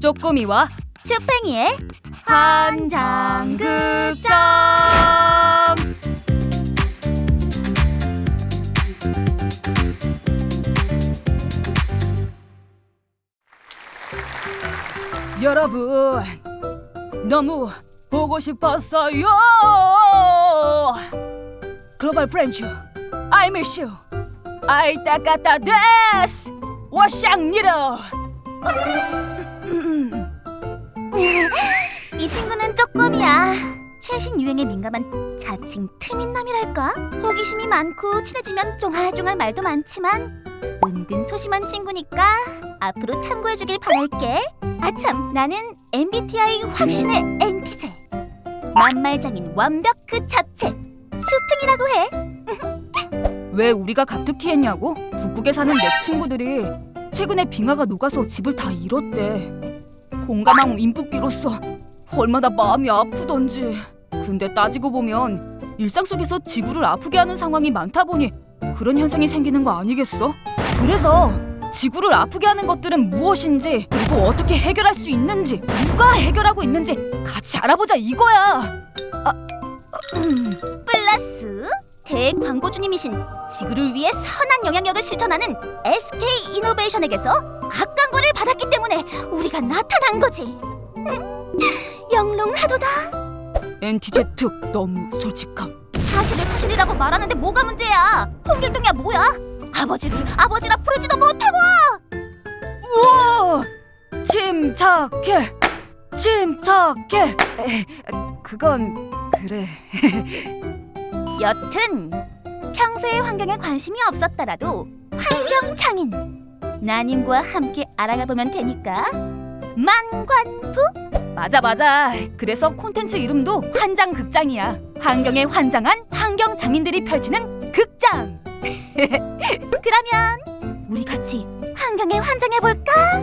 쪼꼬미와 슈팽이의 한장극장. 여러분 너무 보고 싶었어요. 글로벌 프렌즈 I miss you. 아이 따까따 데스 워샹니더 이 친구는 쪼꼬미야. 최신 유행에 민감한 자칭 트민남이랄까? 호기심이 많고 친해지면 쫑알쫑알 말도 많지만 은근 소심한 친구니까 앞으로 참고해주길 바랄게. 아참, 나는 MBTI 확신의 NTJ. 만말장인 완벽 그 자체. 슈팽이라고 해. 왜 우리가 갑툭튀했냐고? 북극에 사는 내 친구들이 최근에 빙하가 녹아서 집을 다 잃었대. 공감한 인풋비로서 얼마나 마음이 아프던지. 근데 따지고 보면 일상 속에서 지구를 아프게 하는 상황이 많다 보니 그런 현상이 생기는 거 아니겠어? 그래서 지구를 아프게 하는 것들은 무엇인지 그리고 어떻게 해결할 수 있는지 누가 해결하고 있는지 같이 알아보자 이거야. 아, 음. 플러스 대광고주님이신 지구를 위해 선한 영향력을 실천하는 SK 이노베이션에게서 악광고를 받았기 때문에 우리가 나타난 거지. 영롱하도다. NTZ 너무 솔직함. 사실을 사실이라고 말하는데 뭐가 문제야? 홍길동이야 뭐야? 아버지를 아버지라 부르지도 못하고. 우와! 침착해! 침착해! 에, 그건 그래. 여튼 평소에 환경에 관심이 없었더라도 환경 장인 나님과 함께 알아가 보면 되니까 만관부 맞아 맞아. 그래서 콘텐츠 이름도 환장 극장이야. 환경에 환장한 환경 장인들이 펼치는 극장. 그러면 우리 같이 환경에 환장해 볼까?